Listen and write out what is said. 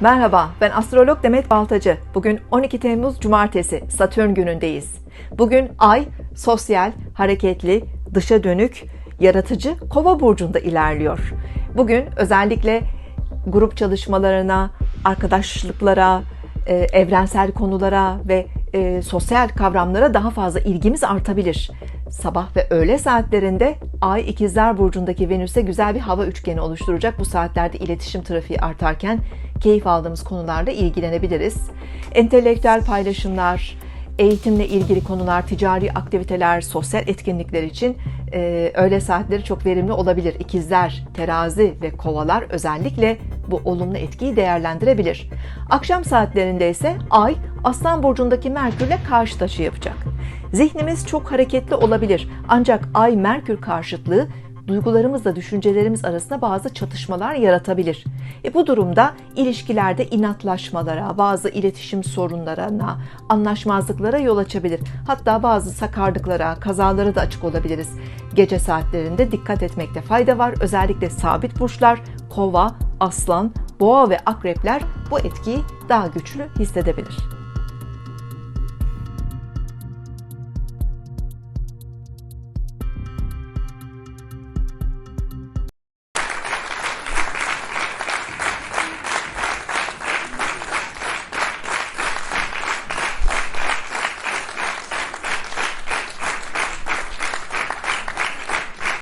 Merhaba, ben astrolog Demet Baltacı. Bugün 12 Temmuz Cumartesi, Satürn günündeyiz. Bugün Ay, sosyal, hareketli, dışa dönük, yaratıcı Kova burcunda ilerliyor. Bugün özellikle grup çalışmalarına, arkadaşlıklara, e, evrensel konulara ve e, sosyal kavramlara daha fazla ilgimiz artabilir. Sabah ve öğle saatlerinde Ay İkizler Burcu'ndaki Venüs'e güzel bir hava üçgeni oluşturacak. Bu saatlerde iletişim trafiği artarken keyif aldığımız konularla ilgilenebiliriz. Entelektüel paylaşımlar, eğitimle ilgili konular, ticari aktiviteler, sosyal etkinlikler için e, öğle saatleri çok verimli olabilir. İkizler, terazi ve kovalar özellikle bu olumlu etkiyi değerlendirebilir. Akşam saatlerinde ise Ay Aslan Burcu'ndaki Merkür'le karşı taşı yapacak. Zihnimiz çok hareketli olabilir ancak Ay Merkür karşıtlığı duygularımızla düşüncelerimiz arasında bazı çatışmalar yaratabilir. E bu durumda ilişkilerde inatlaşmalara, bazı iletişim sorunlarına, anlaşmazlıklara yol açabilir. Hatta bazı sakarlıklara, kazalara da açık olabiliriz. Gece saatlerinde dikkat etmekte fayda var. Özellikle sabit burçlar, kova, aslan, boğa ve akrepler bu etkiyi daha güçlü hissedebilir.